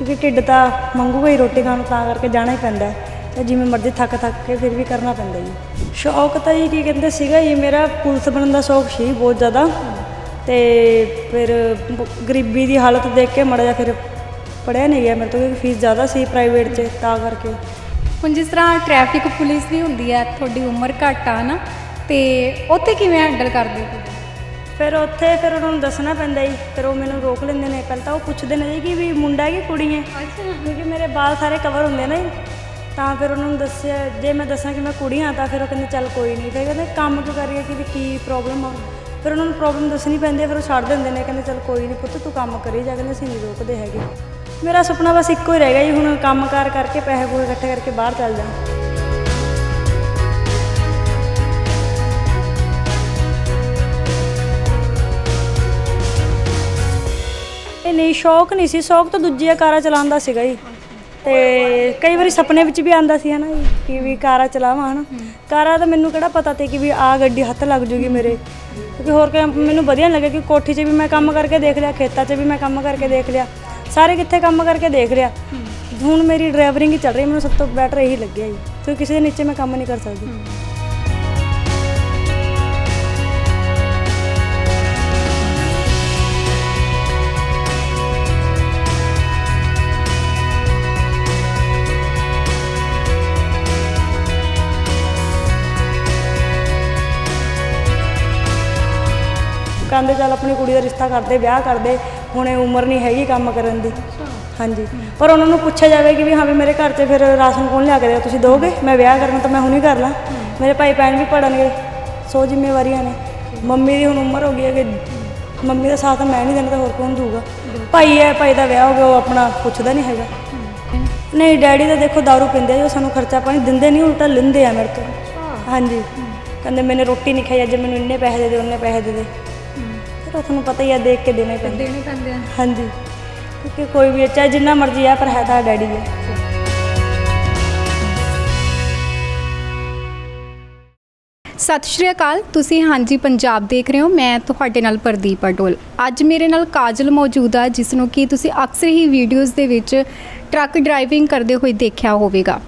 ਕਿਉਂਕਿ ਢਿੱਡ ਤਾਂ ਮੰਗੂਗਾ ਹੀ ਰੋਟੀ ਖਾਣ ਨੂੰ, ਤਾਂ ਕਰਕੇ ਜਾਣਾ ਹੀ ਪੈਂਦਾ ਹੈ। ਤੇ ਜਿਵੇਂ ਮਰਜ਼ੀ ਥੱਕ ਥੱਕ ਕੇ ਫਿਰ ਵੀ ਕਰਨਾ ਪੈਂਦਾ ਜੀ। ਸ਼ੌਕ ਤਾਂ ਜੀ ਕੀ ਕਹਿੰਦੇ ਸੀਗਾ ਜੀ, ਮੇਰਾ ਪੁਲਿਸ ਬਣਨ ਦਾ ਸ਼ੌਕ ਸੀ ਬਹੁਤ ਜ਼ਿਆਦਾ। ਤੇ ਫਿਰ ਗਰੀਬੀ ਦੀ ਹਾਲਤ ਦੇਖ ਕੇ ਮੜਾ ਜਾ ਫਿਰ ਪੜਿਆ ਨਹੀਂ ਗਿਆ ਮੇਰੇ ਤੋਂ, ਕਿਉਂਕਿ ਫੀਸ ਜ਼ਿਆਦਾ ਸੀ ਪ੍ਰਾਈਵੇਟ 'ਚ, ਤਾਂ ਕਰਕੇ। ਹੁਣ ਜਿਸ ਤਰ੍ਹਾਂ ਟ੍ਰੈਫਿਕ ਪੁਲਿਸ ਵੀ ਹੁੰਦੀ ਹੈ, ਤੁਹਾਡੀ ਉਮਰ ਘੱਟ ਆ ਨਾ, ਤੇ ਉੱਥੇ ਕਿਵੇਂ ਹੈਂਡਲ ਕਰਦੇ ਹੋ? ਫਿਰ ਉੱਥੇ ਫਿਰ ਉਹਨਾਂ ਨੂੰ ਦੱਸਣਾ ਪੈਂਦਾ ਜੀ ਫਿਰ ਉਹ ਮੈਨੂੰ ਰੋਕ ਲੈਂਦੇ ਨੇ। ਪਹਿਲਾਂ ਤਾਂ ਉਹ ਪੁੱਛਦੇ ਨੇ ਜੀ ਕਿ ਵੀ ਮੁੰਡਾ ਹੈ ਕਿ ਕੁੜੀ ਹੈ? ਕਿਉਂਕਿ ਮੇਰੇ ਵਾਲ ਸਾਰੇ ਕਵਰ ਹੁੰਦੇ ਨੇ। ਤਾਂ ਫਿਰ ਉਹਨਾਂ ਨੂੰ ਦੱਸਿਆ ਜੇ ਮੈਂ ਦੱਸਾਂ ਕਿ ਮੈਂ ਕੁੜੀ ਹਾਂ ਤਾਂ ਫਿਰ ਉਹ ਕਹਿੰਦੇ ਚੱਲ ਕੋਈ ਨਹੀਂ। ਫਿਰ ਕਹਿੰਦੇ ਕੰਮ ਕਿਉਂ ਕਰੀਏ ਕਿ ਵੀ ਕੀ ਪ੍ਰੋਬਲਮ ਆ? ਫਿਰ ਉਹਨਾਂ ਨੂੰ ਪ੍ਰੋਬਲਮ ਦੱਸਣੀ ਪੈਂਦੀ ਹੈ ਫਿਰ ਉਹ ਛੱਡ ਦਿੰਦੇ ਨੇ। ਕਹਿੰਦੇ ਚੱਲ ਕੋਈ ਨਹੀਂ ਪੁੱਤ ਤੂੰ ਕੰਮ ਕਰੀ ਜਾ। ਕਹਿੰਦੇ ਅਸੀਂ ਨਹੀਂ ਰੋਕਦੇ ਹੈਗੇ। ਮੇਰਾ ਸੁਪਨਾ ਬਸ ਇੱਕੋ ਹੀ ਰਹਿ ਗਿਆ ਜੀ ਹੁਣ ਕੰਮਕਾਰ ਕਰਕੇ ਪੈਸੇ ਪੂਸੇ ਇਕੱਠੇ ਕਰਕੇ ਬਾਹਰ ਚੱਲ ਜਾਣਾ। ਇਹ ਨਹੀਂ, ਸ਼ੌਕ ਨਹੀਂ ਸੀ। ਸ਼ੌਕ ਤਾਂ ਦੂਜੀਆਂ ਕਾਰਾਂ ਚਲਾਉਣ ਦਾ ਸੀਗਾ ਜੀ। ਤੇ ਕਈ ਵਾਰੀ ਸੁਪਨੇ ਵਿੱਚ ਵੀ ਆਂਦਾ ਸੀ, ਹਨਾ ਜੀ, ਕਿ ਵੀ ਕਾਰਾਂ ਚਲਾਵਾਂ, ਹਨਾ। ਕਾਰਾਂ ਦਾ ਮੈਨੂੰ ਕਿਹੜਾ ਪਤਾ ਤੇ ਕਿ ਵੀ ਆ ਗੱਡੀ ਹੱਥ ਲੱਗ ਜੂਗੀ ਮੇਰੇ। ਕਿਉਂਕਿ ਹੋਰ ਕਿ ਮੈਨੂੰ ਵਧੀਆ ਲੱਗਿਆ ਕਿ ਕੋਠੀ 'ਚ ਵੀ ਮੈਂ ਕੰਮ ਕਰਕੇ ਦੇਖ ਲਿਆ, ਖੇਤਾਂ 'ਚ ਵੀ ਮੈਂ ਕੰਮ ਕਰਕੇ ਦੇਖ ਲਿਆ। ਸਾਰੇ ਕਿੱਥੇ ਕੰਮ ਕਰਕੇ ਦੇਖ ਲਿਆ। ਹੁਣ ਮੇਰੀ ਡਰਾਈਵਰਿੰਗ ਹੀ ਚੱਲ ਰਹੀ ਮੈਨੂੰ ਸਭ ਤੋਂ ਬੈਟਰ ਇਹੀ ਲੱਗਿਆ ਜੀ। ਕਿਉਂਕਿ ਕਿਸੇ ਦੇ ਨੀਚੇ ਮੈਂ ਕੰਮ ਨਹੀਂ ਕਰ ਸਕਦੀ। ਕਹਿੰਦੇ ਚੱਲ ਆਪਣੀ ਕੁੜੀ ਦਾ ਰਿਸ਼ਤਾ ਕਰਦੇ, ਵਿਆਹ ਕਰਦੇ, ਹੁਣ ਇਹ ਉਮਰ ਨਹੀਂ ਹੈਗੀ ਕੰਮ ਕਰਨ ਦੀ। ਹਾਂਜੀ। ਪਰ ਉਹਨਾਂ ਨੂੰ ਪੁੱਛਿਆ ਜਾਵੇ ਕਿ ਵੀ ਹਾਂ ਵੀ ਮੇਰੇ ਘਰ 'ਚ ਫਿਰ ਰਾਸ਼ਨ ਕੌਣ ਲਿਆ ਕੇ ਦੇਗਾ ਤੁਸੀਂ ਦੋਗੇ? ਮੈਂ ਵਿਆਹ ਕਰਨਾ ਤਾਂ ਮੈਂ ਹੁਣੀ ਕਰ ਲਾਂ। ਮੇਰੇ ਭਾਈ ਭੈਣ ਵੀ ਪੜਨਗੇ ਸੋ ਜ਼ਿੰਮੇਵਾਰੀਆਂ ਨੇ। ਮੰਮੀ ਦੀ ਹੁਣ ਉਮਰ ਹੋ ਗਈ ਹੈ ਕਿ ਮੰਮੀ ਦਾ ਸਾਥ ਮੈਂ ਨਹੀਂ ਦੇਣਾ ਤਾਂ ਹੋਰ ਕੌਣ ਦੂਗਾ ਭਾਈ ਹੈ, ਭਾਈ ਦਾ ਵਿਆਹ ਹੋ ਗਿਆ, ਉਹ ਆਪਣਾ ਪੁੱਛਦਾ ਨਹੀਂ ਹੈਗਾ। ਨਹੀਂ, ਡੈਡੀ ਤਾਂ ਦੇਖੋ ਦਾਰੂ ਪੀਂਦੇ ਆ ਜੋ ਸਾਨੂੰ ਖਰਚਾ ਪਾਣੀ ਦਿੰਦੇ ਨਹੀਂ, ਉਲਟਾ ਲੈਂਦੇ ਆ ਮੇਰੇ ਤੋਂ। ਹਾਂਜੀ। ਕਹਿੰਦੇ, ਮੈਨੇ ਰੋਟੀ ਨਹੀਂ ਖਾਈ, ਅੱਜ ਮੈਨੂੰ ਇੰਨੇ ਪੈਸੇ ਦੇ ਦੇ, ਉਹਨੇ ਪੈਸੇ ਦੇ ਦੇ। ਫਿਰ ਉਹ ਤੁਹਾਨੂੰ ਪਤਾ ਹੀ ਆ ਦੇਖ ਕੇ ਦੇਣੇ ਪੈਂਦੇ। ਦੇਣੇ ਪੈਂਦੇ ਆ। ਹਾਂਜੀ। ਕਿਉਂਕਿ ਕੋਈ ਵੀ ਹੈ, ਚਾਹੇ ਜਿੰਨਾ ਮਰਜ਼ੀ ਆ ਪਰ ਹੈ ਤਾਂ ਡੈਡੀ ਹੈ ਸਤਿ ਸ਼੍ਰੀ ਅਕਾਲ ਤੁਸੀਂ ਹਾਂਜੀ ਪੰਜਾਬ ਦੇਖ ਰਹੇ ਹੋ ਮੈਂ ਤੁਹਾਡੇ ਨਾਲ ਪ੍ਰਦੀਪ ਅਟੋਲ ਅੱਜ ਮੇਰੇ ਨਾਲ ਕਾਜਲ ਮੌਜੂਦ ਆ ਜਿਸ ਨੂੰ ਕਿ ਤੁਸੀਂ ਅਕਸਰ ਹੀ ਵੀਡੀਓਜ਼ ਦੇ ਵਿੱਚ ਟਰੱਕ ਡਰਾਈਵਿੰਗ ਕਰਦੇ ਹੋਏ ਦੇਖਿਆ ਹੋਵੇਗਾ।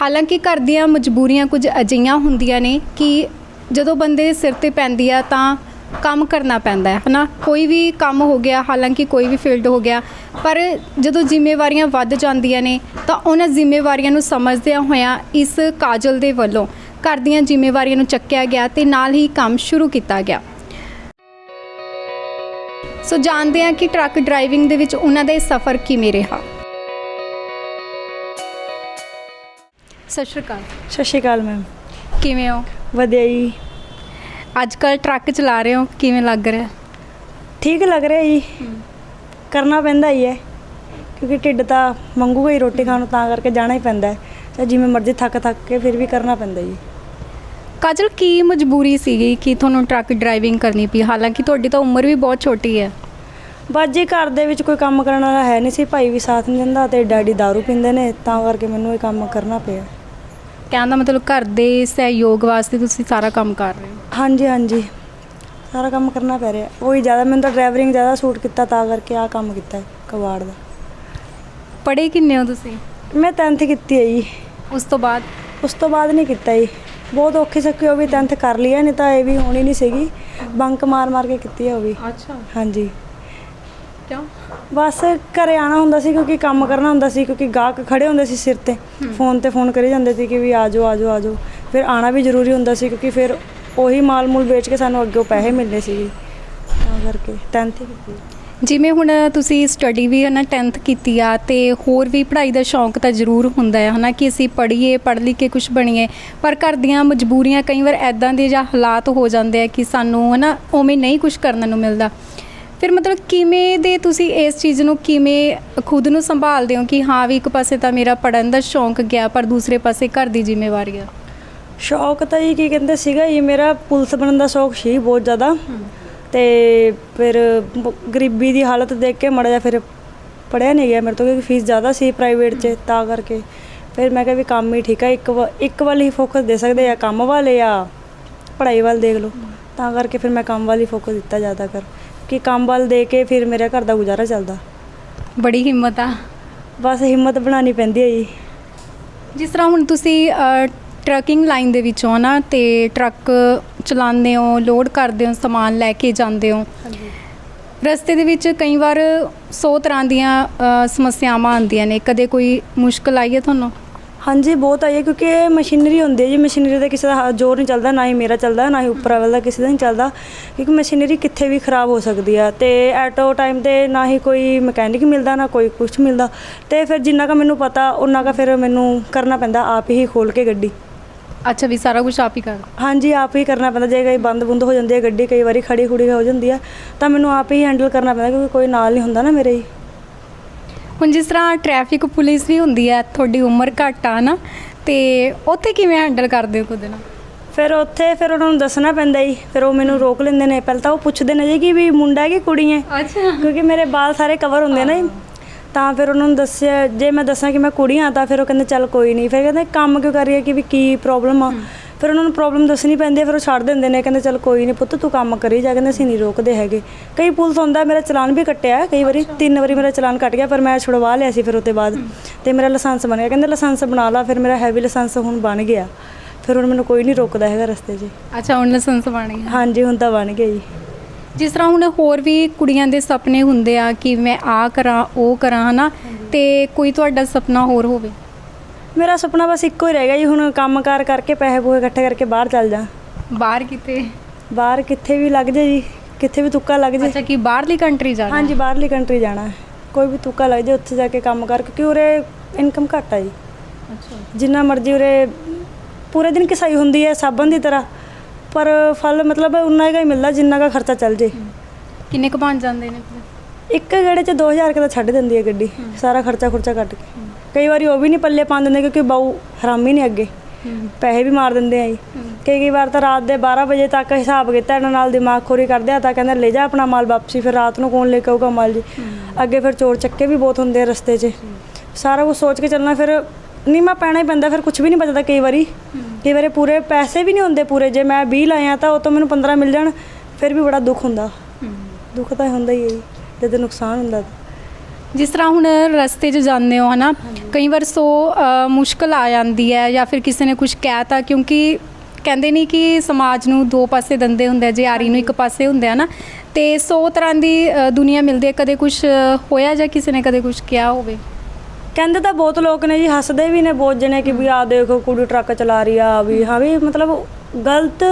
ਹਾਲਾਂਕਿ ਘਰ ਦੀਆਂ ਮਜਬੂਰੀਆਂ ਕੁਝ ਅਜਿਹੀਆਂ ਹੁੰਦੀਆਂ ਨੇ ਕਿ ਜਦੋਂ ਬੰਦੇ ਦੇ ਸਿਰ ਤੇ ਪੈਂਦੀ ਆ ਤਾਂ ਕੰਮ ਕਰਨਾ ਪੈਂਦਾ ਹੈ ਹਨਾ? ਕੋਈ ਵੀ ਕੰਮ ਹੋ ਗਿਆ ਹਾਲਾਂਕਿ ਕੋਈ ਵੀ ਫੀਲਡ ਹੋ ਗਿਆ ਪਰ ਜਦੋਂ ਜ਼ਿੰਮੇਵਾਰੀਆਂ ਵੱਧ ਜਾਂਦੀਆਂ ਨੇ ਤਾਂ ਉਹਨਾਂ ਜ਼ਿੰਮੇਵਾਰੀਆਂ ਨੂੰ ਸਮਝਦਿਆਂ ਹੋਇਆਂ ਇਸ ਕਾਜਲ ਦੇ ਵੱਲੋਂ ਘਰ ਦੀਆਂ ਜ਼ਿੰਮੇਵਾਰੀਆਂ ਨੂੰ ਚੱਕਿਆ ਗਿਆ ਤੇ ਨਾਲ ਹੀ ਕੰਮ ਸ਼ੁਰੂ ਕੀਤਾ ਗਿਆ। ਸੋ ਜਾਣਦੇ ਹਾਂ ਕਿ ਟਰੱਕ ਡਰਾਈਵਿੰਗ ਦੇ ਵਿੱਚ ਉਹਨਾਂ ਦਾ ਇਹ ਸਫ਼ਰ ਕਿਵੇਂ ਰਿਹਾ। ਸਤਿ ਸ਼੍ਰੀ ਅਕਾਲ। ਸਤਿ ਸ਼੍ਰੀ ਅਕਾਲ ਮੈਮ। ਕਿਵੇਂ ਹੋ? ਵਧੀਆ ਜੀ। ਅੱਜ ਕੱਲ ਟਰੱਕ ਚਲਾ ਰਹੇ ਹੋ ਕਿਵੇਂ ਲੱਗ ਰਿਹਾ? ਠੀਕ ਲੱਗ ਰਿਹਾ ਜੀ। ਕਰਨਾ ਪੈਂਦਾ ਹੀ ਹੈ ਕਿਉਂਕਿ ਢਿੱਡ ਤਾਂ ਮੰਗੂਗਾ ਹੀ ਰੋਟੀ ਖਾਣ ਨੂੰ ਤਾਂ ਕਰਕੇ ਜਾਣਾ ਹੀ ਪੈਂਦਾ ਹੈ। ਜਿਵੇਂ ਮਰਜ਼ੀ ਥੱਕ ਥੱਕ ਕੇ ਫਿਰ ਵੀ ਕਰਨਾ ਪੈਂਦਾ ਜੀ। ਕਾਜਲ ਕੀ ਮਜਬੂਰੀ ਸੀਗੀ ਕਿ ਤੁਹਾਨੂੰ ਟਰੱਕ ਡਰਾਈਵਿੰਗ ਕਰਨੀ ਪਈ? ਹਾਲਾਂਕਿ ਤੁਹਾਡੀ ਤਾਂ ਉਮਰ ਵੀ ਬਹੁਤ ਛੋਟੀ ਹੈ। ਬਸ ਜੀ ਘਰ ਦੇ ਵਿੱਚ ਕੋਈ ਕੰਮ ਕਰਨ ਵਾਲਾ ਹੈ ਨਹੀਂ ਸੀ ਭਾਈ ਵੀ ਸਾਥ ਨਹੀਂ ਦਿੰਦਾ ਤੇ ਡੈਡੀ दारू ਪੀਂਦੇ ਨੇ ਤਾਂ ਕਰਕੇ ਮੈਨੂੰ ਇਹ ਕੰਮ ਕਰਨਾ ਪਿਆ। ਕਹਿਣ ਦਾ ਮਤਲਬ ਘਰ ਦੇ ਸਹਿਯੋਗ ਵਾਸਤੇ ਤੁਸੀਂ ਸਾਰਾ ਕੰਮ ਕਰ ਰਹੇ ਹੋ। ਹਾਂਜੀ ਹਾਂਜੀ। ਸਾਰਾ ਕੰਮ ਕਰਨਾ ਪੈ ਰਿਹਾ। ਉਹੀ ਜ਼ਿਆਦਾ ਮੈਨੂੰ ਤਾਂ ਡਰਾਈਵਰਿੰਗ ਜ਼ਿਆਦਾ ਸੂਟ ਕੀਤਾ ਤਾਂ ਕਰਕੇ ਆ ਕੰਮ ਕੀਤਾ ਹੈ ਕਬਾੜ ਦਾ। ਪੜ੍ਹੇ ਕਿੰਨੇ ਹੋ ਤੁਸੀਂ? ਮੈਂ 10th ਕੀਤੀ ਹੈ ਜੀ। ਉਸ ਤੋਂ ਬਾਅਦ? ਉਸ ਤੋਂ ਬਾਅਦ ਨਹੀਂ ਕੀਤਾ ਜੀ। ਬਹੁਤ ਔਖੀ ਸੱਕੀ ਉਹ ਵੀ 10th ਕਰ ਲਈ ਹੈ ਨਹੀਂ ਤਾਂ ਇਹ ਵੀ ਹੋਣੀ ਨਹੀਂ ਸੀਗੀ। ਬੰਕ ਮਾਰ ਮਾਰ ਕੇ ਕੀਤੀ ਹੈ ਉਹ ਵੀ। ਅੱਛਾ। ਹਾਂਜੀ। ਕਿਉਂ? ਬਸ ਘਰੇ ਆਣਾ ਹੁੰਦਾ ਸੀ ਕਿਉਂਕਿ ਕੰਮ ਕਰਨਾ ਹੁੰਦਾ ਸੀ ਕਿਉਂਕਿ ਗਾਹਕ ਖੜੇ ਹੁੰਦੇ ਸੀ ਸਿਰ ਤੇ। ਫੋਨ ਤੇ ਫੋਨ ਕਰੀ ਜਾਂਦੇ ਸੀ ਕਿ ਵੀ ਆ ਜਾਓ ਆ ਜਾਓ ਆ ਜਾਓ। ਫਿਰ ਆਣਾ ਵੀ ਜ਼ਰੂਰੀ ਹੁੰਦਾ ਸੀ ਕਿਉਂਕਿ ਫਿਰ ਉਹੀ ਮਾਲ ਮੂਲ ਵੇਚ ਕੇ ਸਾਨੂੰ ਅੱਗੇ ਪੈਸੇ ਮਿਲਨੇ ਸੀ ਤਾਂ ਕਰਕੇ 10th ਕੀਤੀ। ਜਿਵੇਂ ਹੁਣ ਤੁਸੀਂ ਸਟੱਡੀ ਵੀ ਹੈ ਨਾ 10th ਕੀਤੀ ਆ ਤੇ ਹੋਰ ਵੀ ਪੜ੍ਹਾਈ ਦਾ ਸ਼ੌਂਕ ਤਾਂ ਜ਼ਰੂਰ ਹੁੰਦਾ ਹੈ ਹਨਾ ਕਿ ਅਸੀਂ ਪੜ੍ਹੀਏ, ਪੜ੍ਹ ਲਿਖ ਕੇ ਕੁਝ ਬਣੀਏ, ਪਰ ਘਰ ਦੀਆਂ ਮਜਬੂਰੀਆਂ ਕਈ ਵਾਰ ਐਦਾਂ ਦੇ ਜਾਂ ਹਾਲਾਤ ਹੋ ਜਾਂਦੇ ਆ ਕਿ ਸਾਨੂੰ ਹਨਾ ਉਵੇਂ ਨਹੀਂ ਕੁਝ ਕਰਨ ਨੂੰ ਮਿਲਦਾ। ਫਿਰ ਮਤਲਬ ਕਿਵੇਂ ਦੇ ਤੁਸੀਂ ਇਸ ਚੀਜ਼ ਨੂੰ ਕਿਵੇਂ ਖੁਦ ਨੂੰ ਸੰਭਾਲਦੇ ਹੋ ਕਿ ਹਾਂ ਵੀ ਇੱਕ ਪਾਸੇ ਤਾਂ ਮੇਰਾ ਪੜਨ ਦਾ ਸ਼ੌਂਕ ਗਿਆ, ਪਰ ਦੂਸਰੇ ਪਾਸੇ ਘਰ ਦੀ ਜ਼ਿੰਮੇਵਾਰੀ ਆ? ਸ਼ੌਕ ਤਾਂ ਜੀ ਕੀ ਕਹਿੰਦੇ ਸੀਗਾ ਜੀ ਮੇਰਾ ਪੁਲਿਸ ਬਣਨ ਦਾ ਸ਼ੌਕ ਸੀ ਬਹੁਤ ਜ਼ਿਆਦਾ। ਤੇ ਫਿਰ ਬ- ਗਰੀਬੀ ਦੀ ਹਾਲਤ ਦੇਖ ਕੇ ਮੜਾ ਜਾ ਫਿਰ ਪੜਿਆ ਨਹੀਂ ਗਿਆ ਮੇਰੇ ਤੋਂ ਕਿਉਂਕਿ ਫੀਸ ਜ਼ਿਆਦਾ ਸੀ ਪ੍ਰਾਈਵੇਟ 'ਚ ਤਾਂ ਕਰਕੇ। ਫਿਰ ਮੈਂ ਕਿਹਾ ਵੀ ਕੰਮ ਹੀ ਠੀਕ ਆ ਇੱਕ ਵ- ਇੱਕ ਵੱਲ ਹੀ ਫੋਕਸ ਦੇ ਸਕਦੇ ਆ ਕੰਮ ਵੱਲ ਜਾਂ ਪੜ੍ਹਾਈ ਵੱਲ ਦੇਖ ਲਓ। ਤਾਂ ਕਰਕੇ ਫਿਰ ਮੈਂ ਕੰਮ ਵੱਲ ਹੀ ਫੋਕਸ ਦਿੱਤਾ ਜ਼ਿਆਦਾ ਕਰ ਕਿ ਕੰਮ ਵੱਲ ਦੇ ਕੇ ਫਿਰ ਮੇਰੇ ਘਰ ਦਾ ਗੁਜ਼ਾਰਾ ਚੱਲਦਾ। ਬੜੀ ਹਿੰਮਤ ਆ। ਬਸ ਹਿੰਮਤ ਬਣਾਉਣੀ ਪੈਂਦੀ ਹੈ ਜੀ। ਜਿਸ ਤਰ੍ਹਾਂ ਹੁਣ ਤੁਸੀਂ ਅ, ਟਰੱਕਿੰਗ ਲਾਈਨ ਦੇ ਵਿੱਚੋਂ ਨਾ ਤੇ ਟਰੱਕ ਚਲਾਉਂਦੇ ਹੋ ਲੋਡ ਕਰਦੇ ਹੋ ਸਮਾਨ ਲੈ ਕੇ ਜਾਂਦੇ ਹੋ। ਰਸਤੇ ਦੇ ਵਿੱਚ ਕਈ ਵਾਰ 100 ਤਰ੍ਹਾਂ ਦੀਆਂ ਅ, ਸਮੱਸਿਆਵਾਂ ਆਉਂਦੀਆਂ ਨੇ। ਕਦੇ ਕੋਈ ਮੁਸ਼ਕਲ ਆਈ ਹੈ ਤੁਹਾਨੂੰ? ਹਾਂਜੀ ਬਹੁਤ ਆਈ ਹੈ ਕਿਉਂਕਿ ਇਹ ਮਸ਼ੀਨਰੀ ਹੁੰਦੀ ਹੈ ਜੀ। ਮਸ਼ੀਨਰੀ ਦਾ ਕਿਸੇ ਦਾ ਹ- ਜ਼ੋਰ ਨਹੀਂ ਚੱਲਦਾ ਨਾ ਹੀ ਮੇਰਾ ਚੱਲਦਾ ਨਾ ਹੀ ਉੱਪਰ ਵਾਲਾ ਦਾ ਕਿਸੇ ਦਾ ਨਹੀਂ ਚੱਲਦਾ। ਕਿਉਂਕਿ ਮਸ਼ੀਨਰੀ ਕਿੱਥੇ ਵੀ ਖਰਾਬ ਹੋ ਸਕਦੀ ਆ। ਤੇ ਐਟੋ ਟਾਈਮ ਤੇ ਨਾ ਹੀ ਕੋਈ ਮਕੈਨਿਕ ਮਿਲਦਾ ਨਾ ਕੋਈ ਕੁਝ ਮਿਲਦਾ। ਤੇ ਫਿਰ ਜਿੰਨਾ ਕਾ ਮੈਨੂੰ ਪਤਾ ਉਹਨਾਂ ਕਾ ਫਿਰ ਮੈਨੂੰ ਕਰਨਾ ਪੈਂਦਾ ਆਪ ਹੀ ਖੋਲ ਕੇ ਗੱਡੀ। ਅੱਛਾ ਵੀ ਸਾਰਾ ਕੁਝ ਆਪ ਹੀ ਕਰ। ਹਾਂਜੀ ਆਪ ਹੀ ਕਰਨਾ ਪੈਂਦਾ ਜੇ ਕਈ ਬੰਦ ਬੁੰਦ ਹੋ ਜਾਂਦੀ ਹੈ ਗੱਡੀ ਕਈ ਵਾਰੀ ਖੜੀ ਖੁੜੀ ਹੋ ਜਾਂਦੀ ਆ ਤਾਂ ਮੈਨੂੰ ਆਪ ਹੀ ਹੈਂਡਲ ਕਰਨਾ ਪੈਂਦਾ ਕਿਉਂਕਿ ਕੋਈ ਨਾਲ ਨਹੀਂ ਹੁੰਦਾ ਨਾ ਮੇਰੇ ਹੀ। ਹੁਣ ਜਿਸ ਤਰ੍ਹਾਂ ਟ੍ਰੈਫਿਕ ਪੁਲਿਸ ਵੀ ਹੁੰਦੀ ਹੈ ਤੁਹਾਡੀ ਉਮਰ ਘੱਟ ਆ ਨਾ ਤੇ ਉੱਥੇ ਕਿਵੇਂ ਹੈਂਡਲ ਕਰਦੇ ਹੋ ਖੁਦ ਨੂੰ ਫਿਰ ਉੱਥੇ ਫਿਰ ਉਹਨਾਂ ਨੂੰ ਦੱਸਣਾ ਪੈਂਦਾ ਹੀ ਫਿਰ ਉਹ ਮੈਨੂੰ ਰੋਕ ਲੈਂਦੇ ਨੇ ਪਹਿਲਾਂ ਤਾਂ ਉਹ ਪੁੱਛਦੇ ਨੇ ਜੀ ਕਿ ਵੀ ਮੁੰਡਾ ਹੈ ਕਿ ਕੁੜੀ ਹੈ? ਅੱਛਾ। ਕਿਉਂਕਿ ਮੇਰੇ ਵਾਲ ਸਾਰੇ ਕਵਰ ਹੁੰਦੇ ਨੇ। ਤਾਂ ਫਿਰ ਉਹਨਾਂ ਨੂੰ ਦੱਸਿਆ ਜੇ ਮੈਂ ਦੱਸਾਂ ਕਿ ਮੈਂ ਕੁੜੀ ਹਾਂ ਤਾਂ ਫਿਰ ਉਹ ਕਹਿੰਦੇ ਚੱਲ ਕੋਈ ਨਹੀਂ। ਫਿਰ ਕਹਿੰਦੇ ਕੰਮ ਕਿਉਂ ਕਰ ਰਹੀ ਹੈ ਕਿ ਵੀ ਕੀ ਪ੍ਰੋਬਲਮ ਆ? ਫਿਰ ਉਹਨਾਂ ਨੂੰ ਪ੍ਰੋਬਲਮ ਦੱਸਣੀ ਪੈਂਦੀ ਹੈ ਫਿਰ ਉਹ ਛੱਡ ਦਿੰਦੇ ਨੇ ਕਹਿੰਦੇ ਚੱਲ ਕੋਈ ਨਹੀਂ ਪੁੱਤ ਤੂੰ ਕੰਮ ਕਰੀ ਜਾ ਕਹਿੰਦੇ ਅਸੀਂ ਨਹੀਂ ਰੋਕਦੇ ਹੈਗੇ। ਕਈ ਪੁਲਿਸ ਹੁੰਦਾ ਮੇਰਾ ਚਲਾਨ ਵੀ ਕੱਟਿਆ ਕਈ ਵਾਰੀ ਤਿੰਨ ਵਾਰੀ ਮੇਰਾ ਚਲਾਨ ਕੱਟ ਗਿਆ ਪਰ ਮੈਂ ਛੁਡਵਾ ਲਿਆ ਸੀ ਫਿਰ ਉਹਦੇ ਬਾਅਦ। ਤੇ ਮੇਰਾ ਲਾਇਸੈਂਸ ਬਣ ਗਿਆ ਕਹਿੰਦੇ ਲਾਇਸੈਂਸ ਬਣਾ ਲਾ ਫਿਰ ਮੇਰਾ ਹੈਵੀ ਲਾਇਸੈਂਸ ਹੁਣ ਬਣ ਗਿਆ। ਫਿਰ ਹੁਣ ਮੈਨੂੰ ਕੋਈ ਨਹੀਂ ਰੋਕਦਾ ਹੈਗਾ ਰਸਤੇ 'ਚ। ਅੱਛਾ ਹੁਣ ਲਾਇਸੈਂਸ ਬਣ ਗਿਆ। ਹਾਂਜੀ ਹੁਣ ਤਾਂ ਬਣ ਗਿਆ ਜੀ। ਜਿਸ ਤਰ੍ਹਾਂ ਹੁਣ ਹੋਰ ਵੀ ਕੁੜੀਆਂ ਦੇ ਸੁਪਨੇ ਹੁੰਦੇ ਆ ਕਿ ਮੈਂ ਆ ਕਰਾਂ ਉਹ ਕਰਾਂ ਹਨਾ? ਤੇ ਕੋਈ ਤੁਹਾਡਾ ਸੁਪਨਾ ਹੋਰ ਹੋਵੇ? ਮੇਰਾ ਸੁਪਨਾ ਬਸ ਇੱਕੋ ਹੀ ਰਹਿ ਗਿਆ ਜੀ ਹੁਣ ਕੰਮਕਾਰ ਕਰਕੇ ਪੈਸੇ ਪੂਸੇ ਇਕੱਠੇ ਕਰਕੇ ਬਾਹਰ ਚੱਲ ਜਾ। ਬਾਹਰ ਕਿਤੇ ਬਾਹਰ ਕਿੱਥੇ ਵੀ ਲੱਗ ਜੇ ਜੀ ਕਿੱਥੇ ਵੀ ਤੁੱਕਾ ਲੱਗ ਜੇ। ਅੱਛਾ ਕਿ ਬਾਹਰਲੀ ਕੰਟਰੀ ਜਾਣਾ? ਹਾਂਜੀ ਬਾਹਰਲੀ ਕੰਟਰੀ ਜਾਣਾ। ਕੋਈ ਵੀ ਤੁੱਕਾ ਲੱਗ ਜੇ ਉੱਥੇ ਜਾ ਕੇ ਕੰਮ ਕਰ ਕਿਉਂਕਿ ਉਰੇ ਇਨਕਮ ਘੱਟ ਆ ਜੀ। ਅੱਛਾ। ਜਿੰਨਾ ਮਰਜ਼ੀ ਉਰੇ ਪੂਰੇ ਦਿਨ ਕਿਸਾਈ ਹੁੰਦੀ ਹੈ ਸਾਬਣ ਦੀ ਤਰ੍ਹਾਂ। ਪਰ ਫਲ ਮਤਲਬ ਉਨਾ ਹੀ ਮਿਲਦਾ ਜਿੰਨਾ ਦਾ ਖਰਚਾ ਚੱਲ ਜੇ। ਕਿੰਨੇ ਕੁ ਬਣ ਜਾਂਦੇ ਨੇ? ਇੱਕ ਗੇੜੇ 'ਚ 2000 ਦਾ ਛੱਡ ਦਿੰਦੀ ਹੈ ਗੱਡੀ ਸਾਰਾ ਖਰਚਾ ਖੁਰਚਾ ਕੱਟ ਕੇ। ਕਈ ਵਾਰੀ ਉਹ ਵੀ ਨਹੀਂ ਪੱਲੇ ਪਾਉਣ ਦਿੰਦੇ ਕਿਉਂਕਿ ਬਾਊ ਹਰਾਮੀ ਨੇ ਅੱਗੇ। ਪੈਸੇ ਵੀ ਮਾਰ ਦਿੰਦੇ ਆ ਜੀ। ਕਈ ਕਈ ਵਾਰ ਤਾਂ ਰਾਤ ਦੇ 12 ਵਜੇ ਤੱਕ ਹਿਸਾਬ ਕੀਤਾ ਇਹਨਾਂ ਨਾਲ ਦਿਮਾਗ ਖੋਰੀ ਕਰਦੇ ਆ ਤਾਂ ਕਹਿੰਦਾ ਲੈ ਜਾ ਆਪਣਾ ਮਾਲ ਵਾਪਸੀ ਫਿਰ ਰਾਤ ਨੂੰ ਕੌਣ ਲੈ ਕੇ ਆਊਗਾ ਮਾਲ ਜੀ? ਅੱਗੇ ਫਿਰ ਚੋਰ ਚੱਕੇ ਵੀ ਬਹੁਤ ਹੁੰਦੇ ਆ ਰਸਤੇ 'ਚ। ਸਾਰਾ ਕੁਝ ਸੋਚ ਕੇ ਚੱਲਣਾ ਫਿਰ ਨਹੀਂ ਮੈਂ ਪੈਣਾ ਹੀ ਪੈਂਦਾ ਫਿਰ ਕੁਝ ਵੀ ਨਹੀਂ ਬਚਦਾ ਕਈ ਵਾਰੀ। ਕਈ ਵਾਰੀ ਪੂਰੇ ਪੈਸੇ ਵੀ ਨਹੀਂ ਹੁੰਦੇ ਪੂਰੇ ਜੇ ਮੈਂ 20 ਲਾਇਆ ਤਾਂ ਉਹ ਤੋਂ ਮੈਨੂੰ 15 ਮਿਲ ਜਾਣ ਫਿਰ ਵੀ ਬੜਾ ਦੁੱਖ ਹੁੰਦਾ। ਦੁੱਖ ਤਾਂ ਹੁੰਦਾ ਹੀ ਹੈ ਜੀ, ਜਦੋਂ ਨੁਕਸਾਨ ਹੁੰਦਾ। ਜਿਸ ਤਰ੍ਹਾਂ ਹੁਣ ਰਸਤੇ 'ਚ ਜਾਂਦੇ ਹੋ ਹਨਾ ਕਈ ਵਾਰ ਸੋ ਮੁਸ਼ਕਲ ਆ ਜਾਂਦੀ ਹੈ ਜਾਂ ਫਿਰ ਕਿਸੇ ਨੇ ਕੁਝ ਕਹਿਤਾ ਕਿਉਂਕਿ ਕਹਿੰਦੇ ਨਹੀਂ ਕਿ ਸਮਾਜ ਨੂੰ ਦੋ ਪਾਸੇ ਦੰਦੇ ਹੁੰਦੇ ਜੇ ਆਰੀ ਨੂੰ ਇੱਕ ਪਾਸੇ ਹੁੰਦੇ ਆ ਨਾ ਤੇ 100 ਤਰ੍ਹਾਂ ਦੀ ਦੁਨੀਆ ਮਿਲਦੀ ਹੈ ਕਦੇ ਕੁਝ ਹੋਇਆ ਜਾਂ ਕਿਸੇ ਨੇ ਕਦੇ ਕੁਝ ਕਿਹਾ ਹੋਵੇ? ਕਹਿੰਦੇ ਤਾਂ ਬਹੁਤ ਲੋਕ ਨੇ ਜੀ ਹੱਸਦੇ ਵੀ ਨੇ ਬਹੁਤ ਜਣੇ ਕਿ ਵੀ ਆ ਦੇਖੋ ਕੁੜੀ ਟਰੱਕ ਚਲਾ ਰਹੀ ਆ ਵੀ ਹਾਂ ਵੀ ਮਤਲਬ ਗਲਤ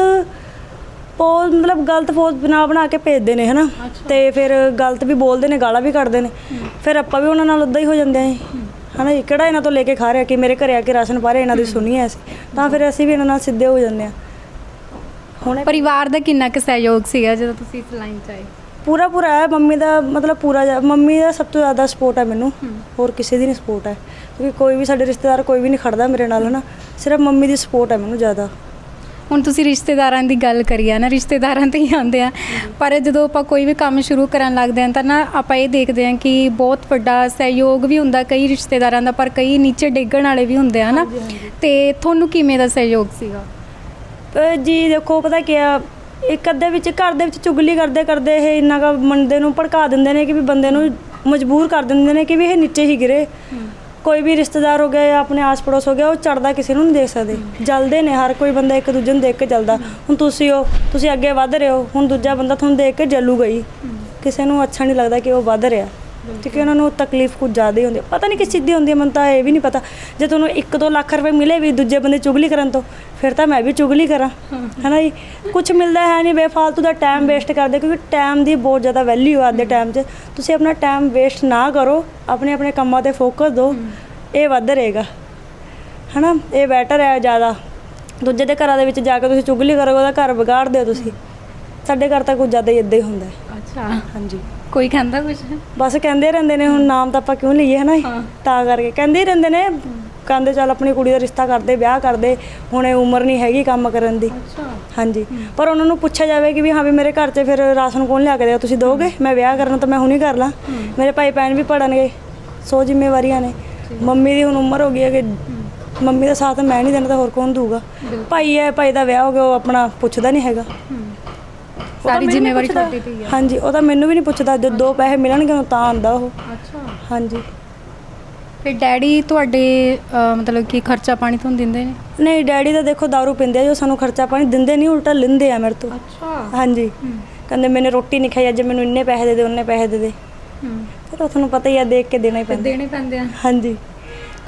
ਪੋਜ਼ ਮਤਲਬ ਗਲਤ ਪੋਜ਼ ਬਣਾ ਬਣਾ ਕੇ ਭੇਜਦੇ ਨੇ ਹਨਾ? ਤੇ ਫਿਰ ਗਲਤ ਵੀ ਬੋਲਦੇ ਨੇ ਗਾਲਾਂ ਵੀ ਕੱਢਦੇ ਨੇ। ਫਿਰ ਆਪਾਂ ਵੀ ਉਹਨਾਂ ਨਾਲ ਉਦਾਂ ਹੀ ਹੋ ਜਾਂਦੇ ਆਂ ਹਨਾ ਜੀ ਕਿਹੜਾ ਇਹਨਾਂ ਤੋਂ ਲੈ ਕੇ ਖਾ ਰਿਹਾ ਕਿ ਮੇਰੇ ਘਰੇ ਆ ਕੇ ਰਾਸ਼ਨ ਪਾ ਰਹੇ ਇਹਨਾਂ ਦੀ ਸੁਣੀਏ ਅਸੀਂ। ਤਾਂ ਫਿਰ ਅਸੀਂ ਵੀ ਇਹਨਾਂ ਨਾਲ ਸਿੱਧੇ ਹੋ ਜਾਂਦੇ ਆ। ਹੁਣ ਪਰਿਵਾਰ ਦਾ ਕਿੰਨਾ ਕੁ ਸਹਿਯੋਗ ਸੀਗਾ ਜਦੋਂ ਤੁਸੀਂ ਇਸ ਲਾਈਨ 'ਚ ਆਏ? ਪੂਰਾ ਪੂਰਾ ਹੈ ਮੰਮੀ ਦਾ ਮਤਲਬ ਪੂਰਾ ਮੰਮੀ ਦਾ ਸਭ ਤੋਂ ਜ਼ਿਆਦਾ ਸਪੋਰਟ ਹੈ ਮੈਨੂੰ। ਹੋਰ ਕਿਸੇ ਦੀ ਨਹੀਂ ਸਪੋਰਟ ਹੈ। ਕਿਉਂਕਿ ਕੋਈ ਵੀ ਸਾਡੇ ਰਿਸ਼ਤੇਦਾਰ ਕੋਈ ਵੀ ਨਹੀਂ ਖੜਦਾ ਮੇਰੇ ਨਾਲ ਹਨਾ। ਸਿਰਫ ਮੰਮੀ ਦੀ ਸਪੋਰਟ ਹੈ ਮੈਨੂੰ ਜ਼ਿਆਦਾ। ਹੁਣ ਤੁਸੀਂ ਰਿਸ਼ਤੇਦਾਰਾਂ ਦੀ ਗੱਲ ਕਰੀ ਆ ਨਾ ਰਿਸ਼ਤੇਦਾਰਾਂ ਤੇ ਹੀ ਆਉਂਦੇ ਆ। ਪਰ ਜਦੋਂ ਆਪਾਂ ਕੋਈ ਵੀ ਕੰਮ ਸ਼ੁਰੂ ਕਰਨ ਲੱਗਦੇ ਆ ਤਾਂ ਨਾ ਆਪਾਂ ਇਹ ਦੇਖਦੇ ਆ ਕਿ ਬਹੁਤ ਵੱਡਾ ਸਹਿਯੋਗ ਵੀ ਹੁੰਦਾ ਕਈ ਰਿਸ਼ਤੇਦਾਰਾਂ ਦਾ ਪਰ ਕਈ ਨੀਚੇ ਡੇਗਣ ਵਾਲੇ ਵੀ ਹੁੰਦੇ ਆ ਨਾ ਤੇ ਤੁਹਾਨੂੰ ਕਿਵੇਂ ਦਾ ਸਹਿਯੋਗ ਸੀਗਾ? ਜੀ ਦੇਖੋ ਪਤਾ ਕੀ ਆ ਇੱਕ ਅੱਧੇ ਵਿੱਚ ਘਰ ਦੇ ਵਿੱਚ ਚੁਗਲੀ ਕਰਦੇ ਕਰਦੇ ਇਹ ਇੰਨਾ ਕੁ ਬੰਦੇ ਨੂੰ ਭੜਕਾ ਦਿੰਦੇ ਨੇ ਕਿ ਵੀ ਬੰਦੇ ਨੂੰ ਮਜਬੂਰ ਕਰ ਦਿੰਦੇ ਨੇ ਕਿ ਵੀ ਇਹ ਨੀਚੇ ਹੀ ਗਿਰੇ। ਕੋਈ ਵੀ ਰਿਸ਼ਤੇਦਾਰ ਹੋ ਗਿਆ ਜਾਂ ਆਪਣੇ ਆਸ ਪੜੋਸ ਹੋ ਗਿਆ, ਉਹ ਚੜਦਾ ਕਿਸੇ ਨੂੰ ਨਹੀਂ ਦੇਖ ਸਕਦੇ। ਜਲਦੇ ਨੇ, ਹਰ ਕੋਈ ਬੰਦਾ ਇੱਕ ਦੂਜੇ ਨੂੰ ਦੇਖ ਕੇ ਜਲਦਾ। ਹੁਣ ਤੁਸੀਂ ਹੋ ਤੁਸੀਂ ਅੱਗੇ ਵੱਧ ਰਹੇ ਹੋ, ਹੁਣ ਦੂਜਾ ਬੰਦਾ ਤੁਹਾਨੂੰ ਦੇਖ ਕੇ ਜਲੂਗਾ ਹੀ। ਕਿਸੇ ਨੂੰ ਅੱਛਾ ਨਹੀਂ ਲੱਗਦਾ ਕਿ ਉਹ ਵੱਧ ਰਿਹਾ। ਕਿਉਂਕਿ ਉਹਨਾਂ ਨੂੰ ਤਕਲੀਫ ਕੁਝ ਜ਼ਿਆਦਾ ਹੀ ਹੁੰਦੀ ਹੈ। ਪਤਾ ਨਹੀਂ ਕਿਸ ਚੀਜ਼ ਦੀ ਹੁੰਦੀ ਹੈ ਮੈਨੂੰ ਤਾਂ ਇਹ ਵੀ ਨਹੀਂ ਪਤਾ। ਜੇ ਤੁਹਾਨੂੰ 1-2 ਲੱਖ ਰੁਪਏ ਮਿਲੇ ਵੀ ਦੂਜੇ ਬੰਦੇ ਚੁਗਲੀ ਕਰਨ ਤੋਂ ਫਿਰ ਤਾਂ ਮੈਂ ਵੀ ਚੁਗਲੀ ਕਰਾਂ। ਹਨਾ ਜੀ? ਕੁਝ ਮਿਲਦਾ ਹੈ ਨਹੀਂ ਬੇਫਾਲਤੂ ਦਾ ਟਾਈਮ ਵੇਸਟ ਕਰਦੇ ਕਿਉਂਕਿ ਟਾਈਮ ਦੀ ਬਹੁਤ ਜ਼ਿਆਦਾ ਵੈਲਿਊ ਆ ਅੱਜ ਦੇ ਟਾਈਮ 'ਚ। ਤੁਸੀਂ ਆਪਣਾ ਟਾਈਮ ਵੇਸਟ ਨਾ ਕਰੋ ਆਪਣੇ ਆਪਣੇ ਕੰਮਾਂ ਤੇ ਫੋਕਸ ਦਿਓ ਇਹ ਵੱਧ ਰਹੇਗਾ। ਹਨਾ? ਇਹ ਬੈਟਰ ਹੈ ਜ਼ਿਆਦਾ। ਦੂਜੇ ਦੇ ਘਰਾਂ ਦੇ ਵਿੱਚ ਜਾ ਕੇ ਤੁਸੀਂ ਚੁਗਲੀ ਕਰੋਗੇ ਉਹਦਾ ਘਰ ਵਿਗਾੜ ਦਿਓ ਤੁਸੀਂ। ਸਾਡੇ ਘਰ ਤਾਂ ਕੁਝ ਜ਼ਿਆਦਾ ਹੀ ਇੱਦਾਂ ਹੀ ਹੁੰਦਾ ਹੈ। ਅੱਛਾ। ਹਾਂਜੀ। ਕੋਈ ਕਹਿੰਦਾ ਕੁਝ ਬਸ ਕਹਿੰਦੇ ਰਹਿੰਦੇ ਨੇ ਹੁਣ ਨਾਮ ਤਾਂ ਆਪਾਂ ਕਿਉਂ ਲਈਏ ਹਨਾ? ਹਾਂ। ਤਾਂ ਕਰਕੇ ਕਹਿੰਦੇ ਹੀ ਰਹਿੰਦੇ ਨੇ ਕਹਿੰਦੇ ਚੱਲ ਆਪਣੀ ਕੁੜੀ ਦਾ ਰਿਸ਼ਤਾ ਕਰਦੇ ਵਿਆਹ ਕਰਦੇ ਹੁਣ ਇਹ ਉਮਰ ਨਹੀਂ ਹੈਗੀ ਕੰਮ ਕਰਨ ਦੀ। ਅੱਛਾ। ਹਾਂਜੀ। ਪਰ ਉਹਨਾਂ ਨੂੰ ਪੁੱਛਿਆ ਜਾਵੇ ਕਿ ਵੀ ਹਾਂ ਵੀ ਮੇਰੇ ਘਰ 'ਚ ਫਿਰ ਰਾਸ਼ਨ ਕੌਣ ਲਿਆ ਕੇ ਦੇਗਾ ਤੁਸੀਂ ਦੋਗੇ? ਮੈਂ ਵਿਆਹ ਕਰਨਾ ਤਾਂ ਮੈਂ ਹੁਣੀ ਕਰ ਲਾਂ। ਮੇਰੇ ਭਾਈ ਭੈਣ ਵੀ ਪੜਨਗੇ ਸੋ ਜ਼ਿੰਮੇਵਾਰੀਆਂ ਨੇ। ਮੰਮੀ ਦੀ ਹੁਣ ਉਮਰ ਹੋ ਗਈ ਹੈ। ਕਿ ਮੰਮੀ ਦਾ ਸਾਥ ਮੈਂ ਨਹੀਂ ਦੇਣਾ ਤਾਂ ਹੋਰ ਕੌਣ ਦੂਗਾ ਭਾਈ ਹੈ ਭਾਈ ਦਾ ਵਿਆਹ ਹੋ ਗਿਆ ਉਹ ਆਪਣਾ ਪੁੱਛਦਾ ਨਹੀਂ ਹੈਗਾ। ਸਾਰੀ ਜ਼ਿੰਮੇਵਾਰੀ। ਤੁਹਾਡੇ ਤੇ ਹੀ ਆ। ਹਾਂਜੀ ਉਹ ਤਾਂ ਮੈਨੂੰ ਵੀ ਨਹੀਂ ਪੁੱਛਦਾ। ਜਦ ਦੋ ਪੈਸੇ ਮਿਲਣਗੇ ਉਹਨੂੰ ਤਾਂ ਆਂਦਾ ਉਹ। ਅੱਛਾ। ਹਾਂਜੀ। ਫਿਰ ਡੈਡੀ ਤੁਹਾਡੇ ਮਤਲਬ ਕਿ ਖਰਚਾ ਪਾਣੀ ਤੁਹਾਨੂੰ ਦਿੰਦੇ ਨੇ? ਨਹੀਂ ਡੈਡੀ ਤਾਂ ਦੇਖੋ दारू ਪੀਂਦੇ ਆ ਜੋ ਸਾਨੂੰ ਖਰਚਾ ਪਾਣੀ ਦਿੰਦੇ ਨਹੀਂ ਉਲਟਾ ਲੈਂਦੇ ਆ ਮੇਰੇ ਤੋਂ। ਅੱਛਾ। ਹਾਂਜੀ। ਕਹਿੰਦੇ ਮੈਨੇ ਰੋਟੀ ਨਹੀਂ ਖਾਈ ਅੱਜ ਮੈਨੂੰ ਇੰਨੇ ਪੈਸੇ ਦੇ ਦੇ ਉਹਨੇ ਪੈਸੇ ਦੇ ਦੇ। ਹੂੰ। ਫਿਰ ਉਹ ਤੁਹਾਨੂੰ ਪਤਾ ਹੀ ਆ ਦੇਖ ਕੇ ਦੇਣਾ ਹੀ ਪੈਂਦਾ। ਦੇਣੇ ਪੈਂਦੇ ਆ। ਹਾਂਜੀ।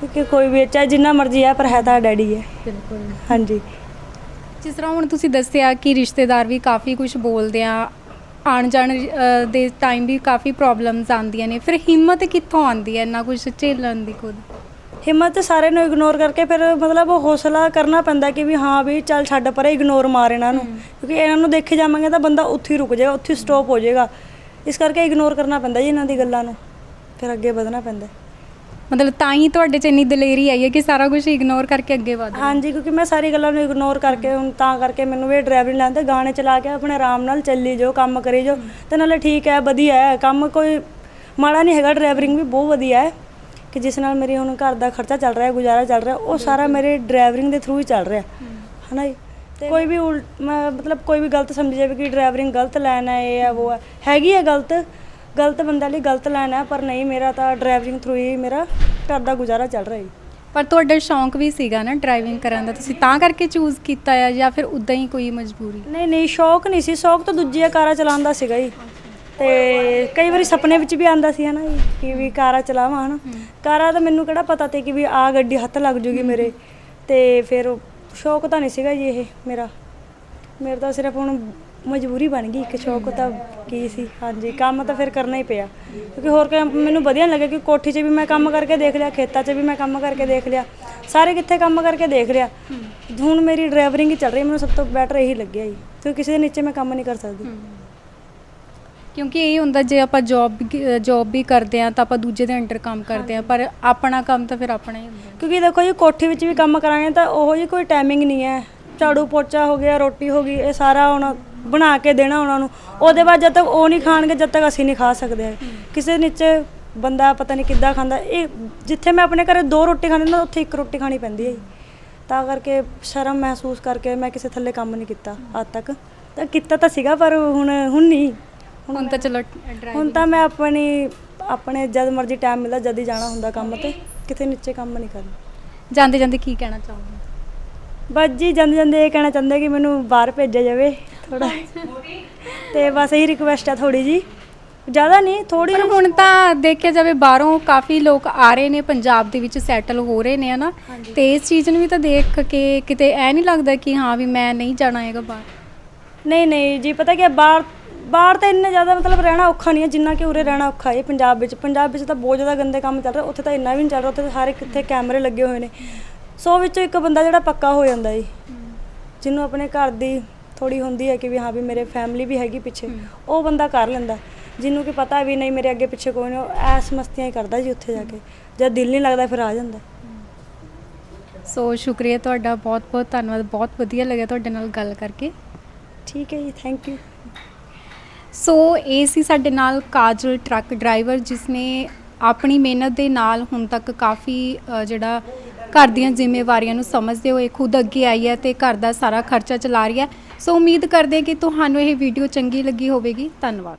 ਕਿਉਂਕਿ ਕੋਈ ਵੀ ਚਾਹੇ ਜਿੰਨਾ ਮਰਜ਼ੀ ਹੈ ਪਰ ਹੈ ਤਾਂ ਡੈਡੀ ਹੈ ਬਿਲਕੁਲ। ਹਾਂਜੀ। ਜਿਸ ਤਰ੍ਹਾਂ ਹੁਣ ਤੁਸੀਂ ਦੱਸਿਆ ਕਿ ਰਿਸ਼ਤੇਦਾਰ ਵੀ ਕਾਫੀ ਕੁਝ ਬੋਲਦੇ ਆ ਆਣ ਜਾਣ ਅ, ਦੇ ਟਾਈਮ ਵੀ ਕਾਫੀ ਪ੍ਰੋਬਲਮਸ ਆਉਂਦੀਆਂ ਨੇ। ਫਿਰ ਹਿੰਮਤ ਕਿੱਥੋਂ ਆਉਂਦੀ ਹੈ ਇੰਨਾ ਕੁਝ ਝੇਲਣ ਦੀ ਖੁਦ? ਹਿੰਮਤ ਸਾਰੇ ਨੂੰ ਇਗਨੋਰ ਕਰਕੇ ਫਿਰ ਮਤਲਬ ਉਹ ਹੌਸਲਾ ਕਰਨਾ ਪੈਂਦਾ ਕਿ ਵੀ ਹਾਂ ਵੀ ਚੱਲ ਛੱਡ ਪਰੇ ਇਗਨੋਰ ਮਾਰ ਇਹਨਾਂ ਨੂੰ। ਕਿਉਂਕਿ ਇਹਨਾਂ ਨੂੰ ਦੇਖੇ ਜਾਵਾਂਗੇ ਤਾਂ ਬੰਦਾ ਉੱਥੇ ਹੀ ਰੁਕ ਜਾਏਗਾ ਉੱਥੇ ਸਟਾਪ ਹੋ ਜਾਏਗਾ। ਇਸ ਕਰਕੇ ਇਗਨੋਰ ਕਰਨਾ ਪੈਂਦਾ ਜੀ ਇਹਨਾਂ ਦੀ ਗੱਲਾਂ ਨੂੰ। ਫਿਰ ਅੱਗੇ ਵਧਣਾ ਪੈਂਦਾ। ਮਤਲਬ ਤਾਂ ਹੀ ਤੁਹਾਡੇ ਚ ਇੰਨੀ ਦਲੇਰੀ ਆਈ ਹੈ ਕਿ ਸਾਰਾ ਕੁਝ ਇਗਨੋਰ ਕਰਕੇ ਅੱਗੇ ਵਧ ਹਾਂਜੀ ਕਿਉਂਕਿ ਮੈਂ ਸਾਰੀ ਗੱਲਾਂ ਨੂੰ ਇਗਨੋਰ ਕਰਕੇ ਹੁਣ ਤਾਂ ਕਰਕੇ ਮੈਨੂੰ ਵੀ ਡਰਾਈਵਿੰਗ ਲੈਂਦੇ ਗਾਣੇ ਚਲਾ ਕੇ ਆਪਣੇ ਆਰਾਮ ਨਾਲ ਚੱਲੀ ਜਾਓ ਕੰਮ ਕਰੀ ਜਾਓ। ਤੇ ਨਾਲੇ ਠੀਕ ਹੈ ਵਧੀਆ ਹੈ। ਕੰਮ ਕੋਈ ਮਾੜਾ ਨਹੀਂ ਹੈਗਾ ਡਰਾਈਵਰਿੰਗ ਵੀ ਬਹੁਤ ਵਧੀਆ ਹੈ। ਕਿ ਜਿਸ ਨਾਲ ਮੇਰੀ ਹੁਣ ਘਰ ਦਾ ਖਰਚਾ ਚੱਲ ਰਿਹਾ ਹੈ ਗੁਜ਼ਾਰਾ ਚੱਲ ਰਿਹਾ ਉਹ ਸਾਰਾ ਮੇਰੇ ਡਰਾਈਵਰਿੰਗ ਦੇ ਥਰੂ ਹੀ ਚੱਲ ਰਿਹਾ। ਹਨਾ ਜੀ? ਤੇ ਕੋਈ ਵੀ ਉਲ- ਮੈਂ- ਮਤਲਬ ਕੋਈ ਵੀ ਗਲਤ ਸਮਝ ਜਾਵੇ ਕਿ ਡਰਾਈਵਰਿੰਗ ਗਲਤ ਲਾਈਨ ਹੈ ਇਹ ਹੈ ਉਹ ਹੈ। ਹੈਗੀ ਹੈ ਗਲਤ ਗਲਤ ਬੰਦੇ ਲਈ ਗਲਤ ਲਾਈਨ ਹੈ ਪਰ ਨਹੀਂ ਮੇਰਾ ਤਾਂ ਡਰਾਈਵਰਿੰਗ ਥਰੂ ਹੀ ਮੇਰਾ ਘਰ ਦਾ ਗੁਜ਼ਾਰਾ ਚੱਲ ਰਿਹਾ ਹੈ ਪਰ ਤੁਹਾਡਾ ਸ਼ੌਂਕ ਵੀ ਸੀਗਾ ਨਾ ਡਰਾਈਵਿੰਗ ਕਰਨ ਦਾ ਤੁਸੀਂ ਤਾਂ ਕਰਕੇ ਚੂਜ਼ ਕੀਤਾ ਆ ਜਾਂ ਫਿਰ ਉਦਾਂ ਹੀ ਕੋਈ ਮਜਬੂਰੀ? ਨਹੀਂ ਨਹੀਂ ਸ਼ੌਕ ਨਹੀਂ ਸੀ ਸ਼ੌਕ ਤਾਂ ਦੂਜੀਆਂ ਕਾਰਾਂ ਚਲਾਉਣ ਦਾ ਸੀਗਾ ਜੀ। ਤੇ ਕਈ ਵਾਰੀ ਸੁਪਨੇ ਵਿੱਚ ਵੀ ਆਂਦਾ ਸੀ ਹਨਾ ਜੀ ਕਿ ਵੀ ਕਾਰਾਂ ਚਲਾਵਾਂ ਹਨਾ। ਕਾਰਾਂ ਤਾਂ ਮੈਨੂੰ ਕਿਹੜਾ ਪਤਾ ਤੇ ਕਿ ਵੀ ਆ ਗੱਡੀ ਹੱਥ ਲੱਗ ਜੂਗੀ ਮੇਰੇ। ਤੇ ਫਿਰ ਸ਼ੌਕ ਤਾਂ ਨਹੀਂ ਸੀਗਾ ਜੀ ਇਹ ਮੇਰਾ। ਮੇਰਾ ਤਾਂ ਸਿਰਫ ਹੁਣ ਮਜਬੂਰੀ ਬਣ ਗਈ ਇੱਕ ਸ਼ੌਕ ਤਾਂ ਕੀ ਸੀ? ਹਾਂਜੀ ਕੰਮ ਤਾਂ ਫਿਰ ਕਰਨਾ ਹੀ ਪਿਆ। ਕਿਉਂਕਿ ਹੋਰ ਕੰਮ ਮੈਨੂੰ ਵਧੀਆ ਨਹੀਂ ਲੱਗਿਆ ਕਿ ਕੋਠੀ 'ਚ ਵੀ ਮੈਂ ਕੰਮ ਕਰਕੇ ਦੇਖ ਲਿਆ ਖੇਤਾਂ 'ਚ ਵੀ ਮੈਂ ਕੰਮ ਕਰਕੇ ਦੇਖ ਲਿਆ ਸਾਰੇ ਕਿੱਥੇ ਕੰਮ ਕਰਕੇ ਦੇਖ ਲਿਆ। ਹੁਣ ਮੇਰੀ ਡਰਾਈਵਰਿੰਗ ਹੀ ਚੱਲ ਰਹੀ ਮੈਨੂੰ ਸਭ ਤੋਂ ਬੈਟਰ ਇਹੀ ਲੱਗਿਆ ਜੀ। ਕਿਉਂਕਿ ਕਿਸੇ ਦੇ ਨੀਚੇ ਮੈਂ ਕੰਮ ਨਹੀਂ ਕਰ ਸਕਦੀ। ਕਿਉਂਕਿ ਇਹ ਹੁੰਦਾ ਜੇ ਆਪਾਂ ਜੌਬ ਜੌਬ ਵੀ ਕਰਦੇ ਆ ਤਾਂ ਆਪਾਂ ਦੂਜੇ ਦੇ ਅੰਡਰ ਕੰਮ ਕਰਦੇ ਆ ਪਰ ਆਪਣਾ ਕੰਮ ਤਾਂ ਫਿਰ ਆਪਣਾ ਹੀ ਹੁੰਦਾ। ਕਿਉਂਕਿ ਦੇਖੋ ਜੀ ਕੋਠੀ ਵਿੱਚ ਵੀ ਕੰਮ ਕਰਾਂਗੇ ਤਾਂ ਉਹੋ ਜੀ ਕੋਈ ਟਾਈਮਿੰਗ ਨਹੀਂ ਹੈ। ਝਾੜੂ ਪੋਚਾ ਹੋ ਗਿਆ ਰੋਟੀ ਹੋ ਗਈ ਇਹ ਸਾਰਾ ਹੁਣ ਬਣਾ ਕੇ ਦੇਣਾ ਉਹਨਾਂ ਨੂੰ। ਉਹਦੇ ਬਾਅਦ ਜਦ ਤੱਕ ਉਹ ਨਹੀਂ ਖਾਣਗੇ ਜਦ ਤੱਕ ਅਸੀਂ ਨਹੀਂ ਖਾ ਸਕਦੇ। ਕਿਸੇ ਨੀਚੇ ਬੰਦਾ ਪਤਾ ਨਹੀਂ ਕਿੱਦਾਂ ਖਾਂਦਾ। ਇਹ ਜਿੱਥੇ ਮੈਂ ਆਪਣੇ ਘਰੇ ਦੋ ਰੋਟੀ ਖਾਣੀ ਨਾ ਉੱਥੇ ਇੱਕ ਰੋਟੀ ਖਾਣੀ ਪੈਂਦੀ ਹੈ। ਤਾਂ ਕਰਕੇ ਸ਼ਰਮ ਮਹਿਸੂਸ ਕਰਕੇ ਮੈਂ ਕਿਸੇ ਥੱਲੇ ਕੰਮ ਨਹੀਂ ਕੀਤਾ ਅੱਜ ਤੱਕ। ਤਾਂ ਕੀਤਾ ਤਾਂ ਸੀਗਾ ਪਰ ਹੁਣ ਹੁਣ ਨਹੀਂ। ਹੁਣ ਤਾਂ ਚਲੋ ਹੁਣ ਤਾਂ ਮੈਂ ਆਪਣੀ ਆਪਣੇ ਜਦ ਮਰਜ਼ੀ ਟਾਈਮ ਮਿਲਦਾ ਜਦ ਹੀ ਜਾਣਾ ਹੁੰਦਾ ਕੰਮ ਤੇ ਕਿਤੇ ਨੀਚੇ ਕੰਮ ਨਹੀਂ ਕਰਨਾ। ਜਾਂਦੇ ਜਾਂਦੇ ਕੀ ਕਹਿਣਾ ਚਾਹੋਗੇ? ਬਸ ਜੀ ਜਾਂਦੇ ਜਾਂਦੇ ਇਹ ਕਹਿਣਾ ਚਾਹੁੰਦੇ ਕਿ ਮੈਨੂੰ ਬਾਹਰ ਭੇਜਿਆ ਜਾਵੇ ਥੋੜਾ ਤੇ ਬਸ ਇਹੀ ਰਿਕੁਐਸਟ ਹੈ ਥੋੜੀ ਜੀ। ਜ਼ਿਆਦਾ ਨਹੀਂ ਥੋੜੀ ਪਰ ਹੁਣ ਤਾਂ ਦੇਖਿਆ ਜਾਵੇ ਬਾਹਰੋਂ ਕਾਫੀ ਲੋਕ ਆ ਰਹੇ ਨੇ ਪੰਜਾਬ ਦੇ ਵਿੱਚ ਸੈਟਲ ਹੋ ਰਹੇ ਨੇ ਹਨਾ। ਤੇ ਇਸ ਚੀਜ਼ ਨੂੰ ਵੀ ਤਾਂ ਦੇਖ ਕੇ ਕਿਤੇ ਐ ਨਹੀਂ ਲੱਗਦਾ ਕਿ ਹਾਂ ਵੀ ਮੈਂ ਨਹੀਂ ਜਾਣਾ ਹੈਗਾ ਬਾਹਰ। ਨਹੀਂ ਨਹੀਂ ਜੀ ਪਤਾ ਕੀ ਹੈ, ਬਾਹਰ ਬਾਹਰ ਤਾਂ ਇੰਨਾ ਜ਼ਿਆਦਾ ਮਤਲਬ ਰਹਿਣਾ ਔਖਾ ਨਹੀਂ ਹੈ ਜਿੰਨਾ ਕਿ ਉਰੇ ਰਹਿਣਾ ਔਖਾ ਹੈ ਪੰਜਾਬ ਵਿੱਚ। ਪੰਜਾਬ ਵਿੱਚ ਤਾਂ ਬਹੁਤ ਜ਼ਿਆਦਾ ਗੰਦੇ ਕੰਮ ਚੱਲ ਰਿਹਾ ਉੱਥੇ ਤਾਂ ਇੰਨਾ ਵੀ ਨਹੀਂ ਚੱਲ ਰਿਹਾ ਉੱਥੇ ਤਾਂ ਹਰ ਇੱਕ ਕਿੱਥੇ ਕੈਮਰੇ ਲੱਗੇ ਹੋਏ ਨੇ। ਸੌ ਵਿੱਚੋਂ ਇੱਕ ਬੰਦਾ ਜਿਹੜਾ ਪੱਕਾ ਹੋ ਜਾਂਦਾ ਜੀ। ਜਿਹਨੂੰ ਆਪਣੇ ਘਰ ਦੀ ਥੋੜੀ ਹੁੰਦੀ ਹੈ ਕਿ ਵੀ ਹਾਂ ਵੀ ਮੇਰੇ ਫੈਮਿਲੀ ਵੀ ਹੈਗੀ ਪਿੱਛੇ ਉਹ ਬੰਦਾ ਕਰ ਲੈਂਦਾ। ਜਿਹਨੂੰ ਕਿ ਪਤਾ ਵੀ ਨਹੀਂ ਮੇਰੇ ਅੱਗੇ ਪਿੱਛੇ ਕੋਈ ਨਹੀਂ ਉਹ ਐਸ ਮਸਤੀਆਂ ਹੀ ਕਰਦਾ ਜੀ ਉੱਥੇ ਜਾ ਕੇ। ਜਦ ਦਿਲ ਨਹੀਂ ਲੱਗਦਾ ਫਿਰ ਆ ਜਾਂਦਾ। ਸੋ ਸ਼ੁਕਰੀਆ ਤੁਹਾਡਾ ਬਹੁਤ ਬਹੁਤ ਧੰਨਵਾਦ ਬਹੁਤ ਵਧੀਆ ਲੱਗਿਆ ਤੁਹਾਡੇ ਨਾਲ ਗੱਲ ਕਰਕੇ। ਠੀਕ ਹੈ ਜੀ ਥੈਂਕ ਯੂ ਸੋ ਇਹ ਸੀ ਸਾਡੇ ਨਾਲ ਕਾਜਲ ਟਰੱਕ ਡਰਾਈਵਰ ਜਿਸ ਨੇ ਆਪਣੀ ਮਿਹਨਤ ਦੇ ਨਾਲ ਹੁਣ ਤੱਕ ਕਾਫੀ ਜਿਹੜਾ ਘਰ ਦੀਆਂ ਜ਼ਿੰਮੇਵਾਰੀਆਂ ਨੂੰ ਸਮਝਦੇ ਹੋਏ ਖੁਦ ਅੱਗੇ ਆਈ ਹੈ ਤੇ ਘਰ ਦਾ ਸਾਰਾ ਖਰਚਾ ਚਲਾ ਰਹੀ ਹੈ। ਸੋ ਉਮੀਦ ਕਰਦੇ ਹਾਂ ਕਿ ਤੁਹਾਨੂੰ ਇਹ ਵੀਡੀਓ ਚੰਗੀ ਲੱਗੀ ਹੋਵੇਗੀ। ਧੰਨਵਾਦ।